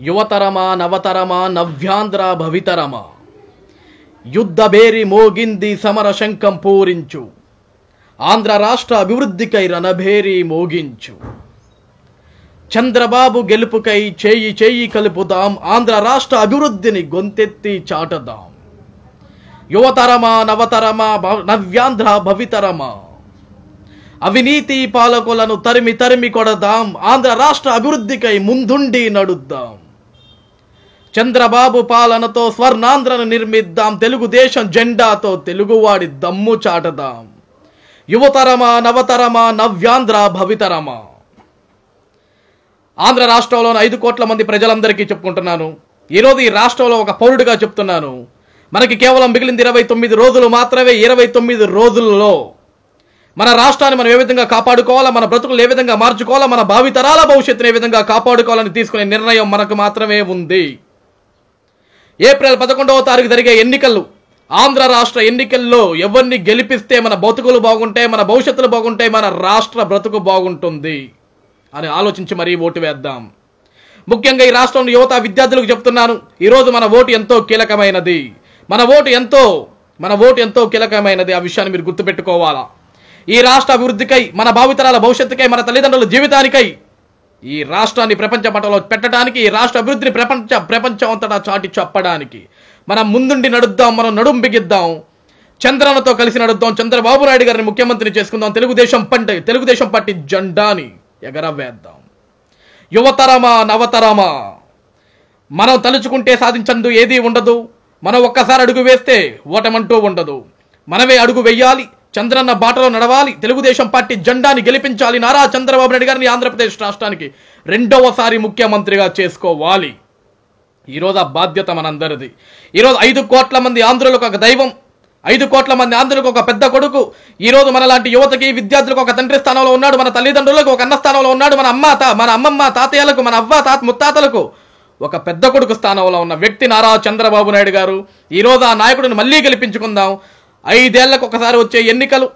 యువతరమా నవతరమా నవ్యాంధ్ర భవితరమా? యుద్ధబేరి మోగింది సమర శంఖం పూరించు. ఆంధ్ర రాష్ట్ర అభివృద్ధికై రణభేరి మోగించు. చంద్రబాబు గెలుపుకై చేయి చేయి కలుపుదాం ఆంధ్ర రాష్ట్ర అభివృద్ధిని గొంతెత్తి చాటదాం. యువతరమా నవతరమా నవ్యాంధ్ర భవితరమా? అవినీతి పాలకులను తరిమి తరిమి కొడదాం ఆంధ్ర రాష్ట్ర అభివృద్ధికై ముందుండి నడుద్దాం. చంద్రబాబు పాలనతో స్వర్ణాంధ్రను నిర్మిద్దాం తెలుగుదేశం జెండాతో తెలుగువాడి దమ్ము చాటదాం. యువతరమా నవతరమా నవ్యాంధ్ర భవితరమా? ఆంధ్ర రాష్ట్రంలోని ఐదు కోట్ల మంది ప్రజలందరికీ చెప్పుకుంటున్నాను. ఈరోజు ఈ రాష్ట్రంలో ఒక పౌరుడిగా చెప్తున్నాను. మనకి కేవలం మిగిలింది ఇరవై తొమ్మిది రోజులు మాత్రమే ఇరవై తొమ్మిది రోజుల్లో మన రాష్ట్రాన్ని మనం ఏ విధంగా కాపాడుకోవాలా మన బ్రతుకులు ఏ విధంగా మార్చుకోవాలా మన భావితరాల భవిష్యత్తును ఏ విధంగా కాపాడుకోవాలని తీసుకునే నిర్ణయం మనకు మాత్రమే ఉంది. ఏప్రిల్ పదకొండవ తారీఖు జరిగే ఎన్నికలు. ఆంధ్ర రాష్ట్ర ఎన్నికల్లో ఎవరిని గెలిపిస్తే మన బతుకులు బాగుంటాయి మన భవిష్యత్తులు బాగుంటాయి మన రాష్ట్ర బ్రతుకు బాగుంటుంది అని ఆలోచించి మరీ ఓటు వేద్దాం. ముఖ్యంగా ఈ రాష్ట్రంలో యువత విద్యార్థులకు చెప్తున్నాను ఈరోజు మన ఓటు ఎంతో కీలకమైనది. మన ఓటు ఎంతో మన ఓటు ఎంతో కీలకమైనది ఆ విషయాన్ని మీరు గుర్తుపెట్టుకోవాలా. ఈ రాష్ట్ర అభివృద్ధికై మన భావితరాల భవిష్యత్తుకై మన తల్లిదండ్రుల జీవితానికై ఈ రాష్ట్రాన్ని ప్రపంచ మటంలో పెట్టడానికి ఈ రాష్ట్ర అభివృద్ధిని ప్రపంచ ప్రపంచం అంతటా చాటి చెప్పడానికి మనం ముందుండి నడుద్దాం మనం నడుం బిగిద్దాం. చంద్రనతో కలిసి నడుద్దాం. చంద్రబాబు నాయుడు గారిని ముఖ్యమంత్రిని చేసుకుందాం. తెలుగుదేశం పంట తెలుగుదేశం పార్టీ జెండాని ఎగరవేద్దాం. యువతరమా నవతరమా? మనం తలుచుకుంటే సాధించందు ఏదీ ఉండదు. మనం ఒక్కసారి అడుగు వేస్తే ఓటమంటూ ఉండదు. మనమే అడుగు వెయ్యాలి చంద్రన్న బాటలో నడవాలి. తెలుగుదేశం పార్టీ జెండాని గెలిపించాలి. నారా చంద్రబాబు నాయుడు గారిని ఆంధ్రప్రదేశ్ రాష్ట్రానికి రెండవసారి ముఖ్యమంత్రిగా చేసుకోవాలి. ఈరోజు ఆ బాధ్యత మనందరిది. ఈరోజు ఐదు కోట్ల మంది ఆంధ్రులకు ఒక దైవం ఐదు కోట్ల మంది ఆంధ్రులకు ఒక పెద్ద కొడుకు. ఈరోజు మనలాంటి యువతకి విద్యార్థులకు ఒక తండ్రి స్థానంలో ఉన్నాడు. మన తల్లిదండ్రులకు ఒక అన్న స్థానంలో ఉన్నాడు. మన అమ్మ తా మన అమ్మమ్మ తాతయ్యలకు మన అవ్వ తాత ముత్తాతలకు ఒక పెద్ద కొడుకు స్థానంలో ఉన్న వ్యక్తి నారా చంద్రబాబు నాయుడు గారు. ఈరోజు ఆ నాయకుడిని మళ్ళీ గెలిపించుకుందాం. ఐదేళ్ళకు ఒకసారి వచ్చే ఎన్నికలు.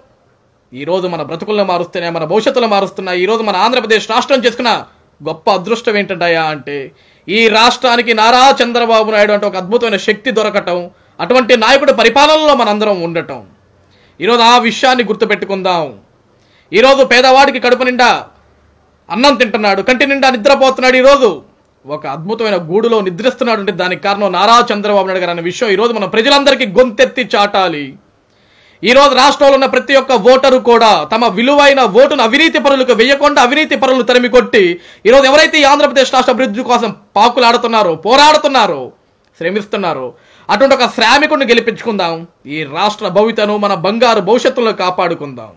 ఈరోజు మన బ్రతుకులను మారుస్తున్నాయి మన భవిష్యత్తులో మారుస్తున్నాయి. ఈరోజు మన ఆంధ్రప్రదేశ్ రాష్ట్రం చేసుకున్న గొప్ప అదృష్టం ఏంటంటాయా అంటే ఈ రాష్ట్రానికి నారా చంద్రబాబు నాయుడు అంటే ఒక అద్భుతమైన శక్తి దొరకటం అటువంటి నాయకుడి పరిపాలనలో మనందరం ఉండటం. ఈరోజు ఆ విషయాన్ని గుర్తుపెట్టుకుందాం. ఈరోజు పేదవాడికి కడుపు నిండా అన్నం తింటున్నాడు కంటి నిండా నిద్రపోతున్నాడు. ఈరోజు ఒక అద్భుతమైన గూడులో నిద్రిస్తున్నాడు అంటే దానికి కారణం నారా చంద్రబాబు నాయుడు గారు అనే విషయం. ఈరోజు మన ప్రజలందరికీ గొంతెత్తి చాటాలి. ఈ రోజు రాష్ట్రంలో ఉన్న ప్రతి ఒక్క ఓటరు కూడా తమ విలువైన ఓటును అవినీతి పరులకు వెయ్యకుండా అవినీతి పరులు తరిమి కొట్టి ఈరోజు ఎవరైతే ఈ ఆంధ్రప్రదేశ్ రాష్ట్ర అభివృద్ధి కోసం పాకులాడుతున్నారో పోరాడుతున్నారో శ్రమిస్తున్నారో అటువంటి ఒక శ్రామికుడిని గెలిపించుకుందాం. ఈ రాష్ట్ర భవితను మన బంగారు భవిష్యత్తులో కాపాడుకుందాం.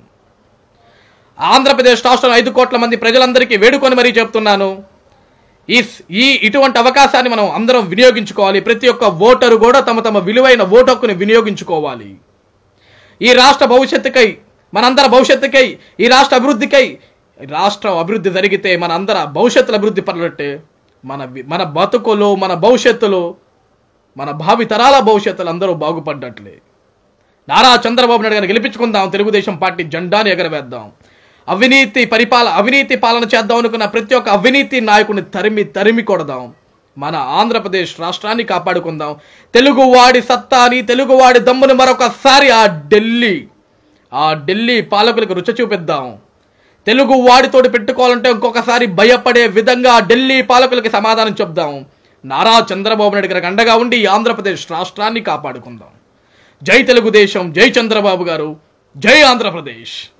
ఆంధ్రప్రదేశ్ రాష్ట్రం ఐదు కోట్ల మంది ప్రజలందరికీ వేడుకొని మరీ చెప్తున్నాను. ఈ ఈ ఇటువంటి అవకాశాన్ని మనం అందరం వినియోగించుకోవాలి. ప్రతి ఒక్క ఓటరు కూడా తమ తమ విలువైన ఓటు హక్కుని వినియోగించుకోవాలి. ఈ రాష్ట్ర భవిష్యత్తుకై మనందరి భవిష్యత్తుకై ఈ రాష్ట్ర అభివృద్ధికై రాష్ట్రం అభివృద్ధి జరిగితే మన అందర భవిష్యత్తుల అభివృద్ధి పడినట్టే మన మన బతుకులు మన భవిష్యత్తులు మన భావి తరాల భవిష్యత్తులు అందరూ బాగుపడ్డట్లే. నారా చంద్రబాబు నాయుడు గారిని గెలిపించుకుందాం తెలుగుదేశం పార్టీ జెండాని ఎగరవేద్దాం. అవినీతి పరిపాల అవినీతి పాలన చేద్దాం అనుకున్న ప్రతి ఒక్క అవినీతి నాయకుడిని తరిమి తరిమి కొడదాం. మన ఆంధ్రప్రదేశ్ రాష్ట్రాన్ని కాపాడుకుందాం. తెలుగువాడి సత్తాని తెలుగువాడి దమ్ముని మరొకసారి ఆ ఢిల్లీ ఆ ఢిల్లీ పాలకులకు రుచి చూపిద్దాం. తెలుగు వాడితోటి పెట్టుకోవాలంటే ఇంకొకసారి భయపడే విధంగా ఢిల్లీ పాలకులకి సమాధానం చెప్దాం. నారా చంద్రబాబు నాయుడు గారికి అండగా ఉండి ఆంధ్రప్రదేశ్ రాష్ట్రాన్ని కాపాడుకుందాం. జై తెలుగుదేశం జై చంద్రబాబు గారు జై ఆంధ్రప్రదేశ్.